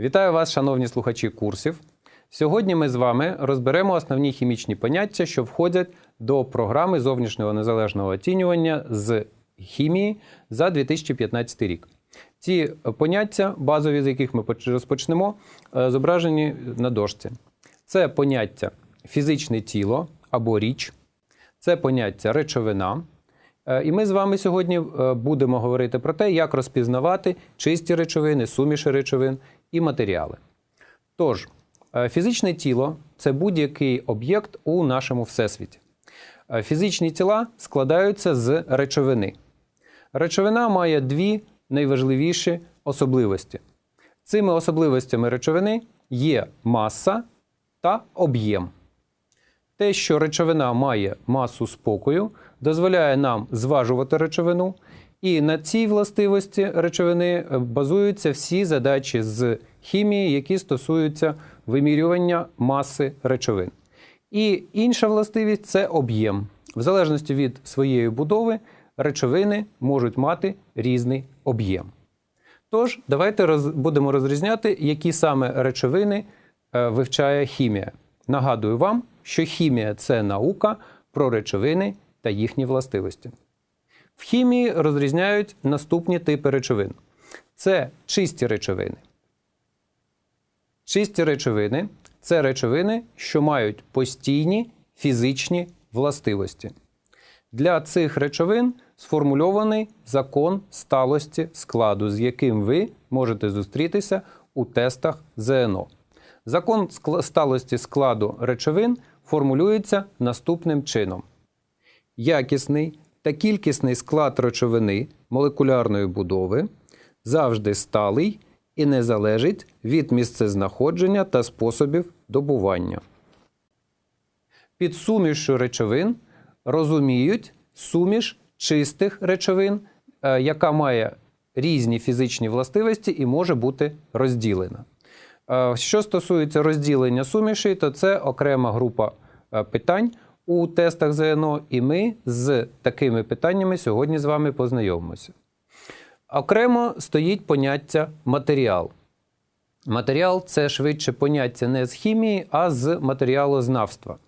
Вітаю вас, шановні слухачі курсів. Сьогодні ми з вами розберемо основні хімічні поняття, що входять до програми зовнішнього незалежного оцінювання з хімії за 2015 рік. Ці поняття, базові з яких ми розпочнемо, е, зображені на дошці. Це поняття фізичне тіло або річ, це поняття речовина. Е, І ми з вами сьогодні е, будемо говорити про те, як розпізнавати чисті речовини, суміші речовин і матеріали. Тож, е, фізичне тіло це будь-який об'єкт у нашому всесвіті. Е, Фізичні тіла складаються з речовини. Речовина має дві найважливіші особливості. Цими особливостями речовини є маса та об'єм. Те, що речовина має масу спокою, дозволяє нам зважувати речовину, і на цій властивості речовини е, базуються всі задачі з хімії, які стосуються вимірювання маси речовин. І інша властивість це об'єм. В залежності від своєї будови речовини можуть мати різний об'єм. Тож, давайте роз, будемо розрізняти, які саме речовини е, вивчає хімія. Нагадую вам, що хімія це наука про речовини та їхні властивості. В хімії розрізняють наступні типи речовин: це чисті речовини. Чисті речовини це речовини, що мають постійні фізичні властивості. Для цих речовин сформульований закон сталості складу, з яким ви можете зустрітися у тестах ЗНО. Закон сталості складу речовин формулюється наступним чином: якісний та кількісний склад речовини молекулярної будови завжди сталий і не залежить від місцезнаходження та способів добування. Під сумішю речовин розуміють суміш чистих речовин, е, яка має різні фізичні властивості і може бути розділена. Е, Що стосується розділення сумішей, то це окрема група е, питань у тестах ЗНО, і ми з такими питаннями сьогодні з вами познайомимося. Окремо стоїть поняття матеріал. Матеріал це швидше поняття не з хімії, а з матеріалознавства.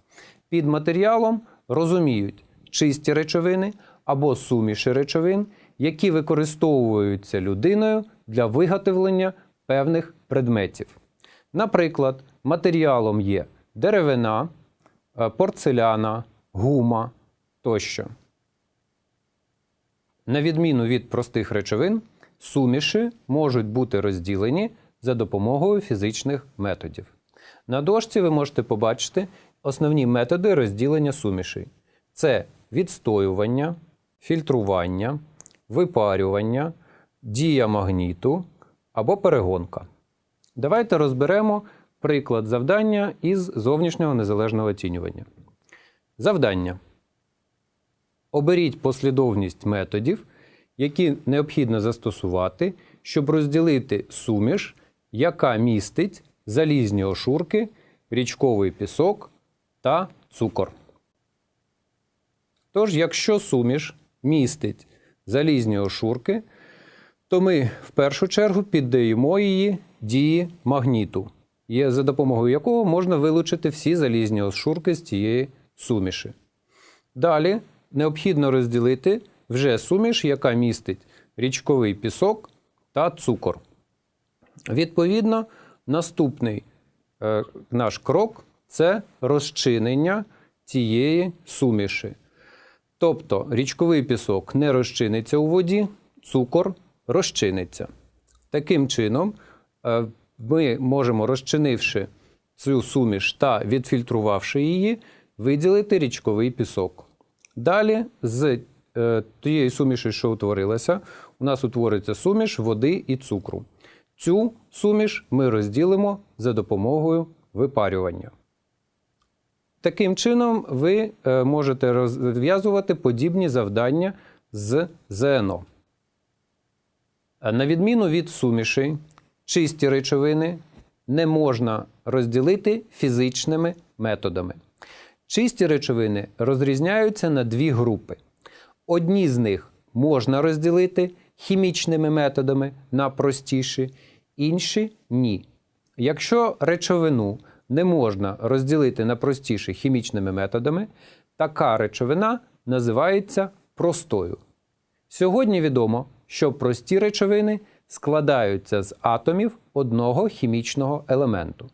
Під матеріалом розуміють чисті речовини або суміші речовин, які використовуються людиною для виготовлення певних предметів. Наприклад, матеріалом є деревина, порцеляна, гума тощо. На відміну від простих речовин, суміші можуть бути розділені за допомогою фізичних методів. На дошці ви можете побачити основні методи розділення сумішей: це відстоювання, фільтрування, випарювання, дія магніту або перегонка. Давайте розберемо приклад завдання із зовнішнього незалежного оцінювання. Завдання. Оберіть послідовність методів, які необхідно застосувати, щоб розділити суміш, яка містить залізні ошурки, річковий пісок та цукор. Тож, якщо суміш містить залізні ошурки, то ми в першу чергу піддаємо її дії магніту, за допомогою якого можна вилучити всі залізні ошурки з цієї суміші. Далі необхідно розділити вже суміш, яка містить річковий пісок та цукор. Відповідно, наступний е, наш крок це розчинення цієї суміші. Тобто річковий пісок не розчиниться у воді, цукор розчиниться. Таким чином, е, ми можемо, розчинивши цю суміш та відфільтрувавши її, виділити річковий пісок. Далі з е, тієї суміші, що утворилася, у нас утвориться суміш води і цукру. Цю суміш ми розділимо за допомогою випарювання. Таким чином, ви е, можете розв'язувати подібні завдання з ЗНО. Е, На відміну від сумішей, чисті речовини не можна розділити фізичними методами. Чисті речовини розрізняються на дві групи. Одні з них можна розділити хімічними методами на простіші, інші ні. Якщо речовину не можна розділити на простіші хімічними методами, така речовина називається простою. Сьогодні відомо, що прості речовини складаються з атомів одного хімічного елементу.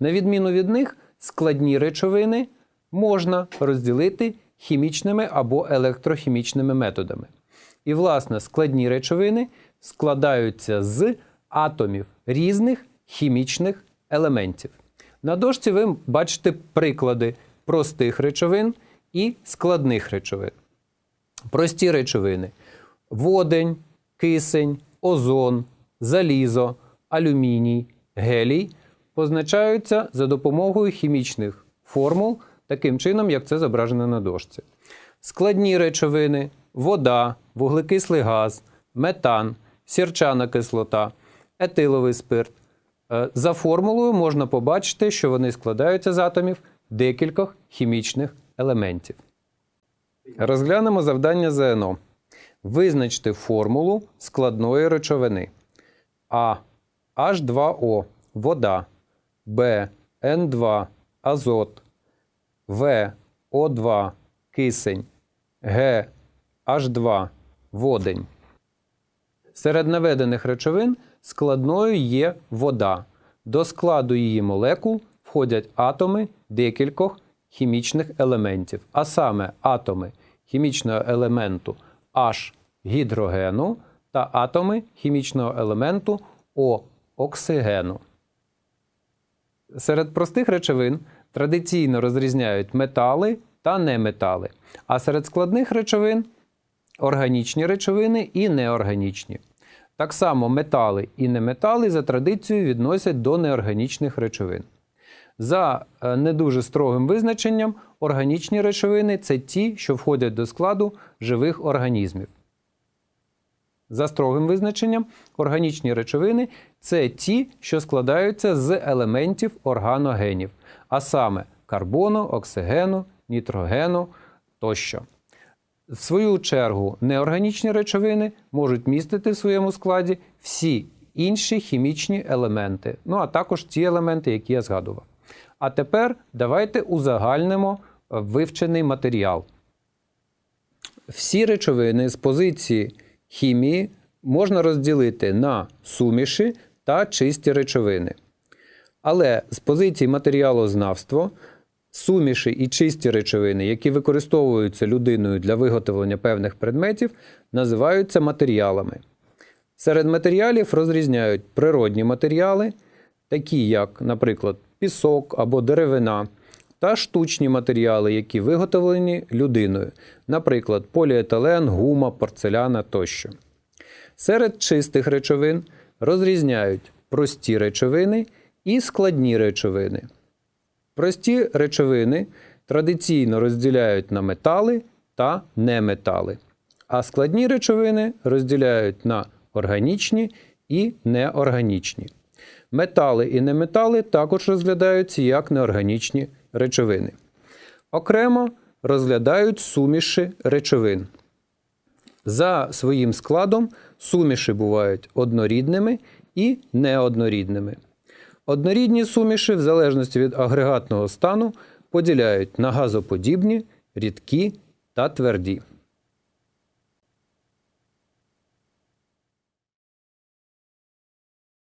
На відміну від них, складні речовини можна розділити хімічними або електрохімічними методами. І, власне, складні речовини складаються з атомів різних хімічних елементів. На дошці ви бачите приклади простих речовин і складних речовин. Прості речовини: водень, кисень, озон, залізо, алюміній, гелій позначаються за допомогою хімічних формул, таким чином, як це зображено на дошці. Складні речовини, вода, вуглекислий газ, метан, сірчана кислота, етиловий спирт. Е, За формулою можна побачити, що вони складаються з атомів декількох хімічних елементів. Розглянемо завдання ЗНО. Визначте формулу складної речовини. А. H2O вода. Б. N2 азот. В. О2 кисень. Г. H2 водень. Серед наведених речовин складною є вода. До складу її молекул входять атоми декількох хімічних елементів, а саме атоми хімічного елементу H гідрогену та атоми хімічного елементу О оксигену. Серед простих речовин традиційно розрізняють метали та неметали, а серед складних речовин органічні речовини і неорганічні. Так само метали і неметали за традицією відносять до неорганічних речовин. За е, не дуже строгим визначенням, органічні речовини це ті, що входять до складу живих організмів. За строгим визначенням, органічні речовини це ті, що складаються з елементів органогенів, а саме карбону, оксигену, нітрогену тощо. В свою чергу, неорганічні речовини можуть містити в своєму складі всі інші хімічні елементи, ну а також ті елементи, які я згадував. А тепер давайте узагальнимо вивчений матеріал. Всі речовини з позиції хімії можна розділити на суміші та чисті речовини. Але з позиції матеріалознавства суміші і чисті речовини, які використовуються людиною для виготовлення певних предметів, називаються матеріалами. Серед матеріалів розрізняють природні матеріали, такі як, наприклад, пісок або деревина, та штучні матеріали, які виготовлені людиною, наприклад, поліетилен, гума, порцеляна тощо. Серед чистих речовин розрізняють прості речовини і складні речовини. Прості речовини традиційно розділяють на метали та неметали, а складні речовини розділяють на органічні і неорганічні. Метали і неметали також розглядаються як неорганічні речовини. Окремо розглядають суміші речовин. За своїм складом суміші бувають однорідними і неоднорідними. Однорідні суміші, в залежності від агрегатного стану, поділяють на газоподібні, рідкі та тверді.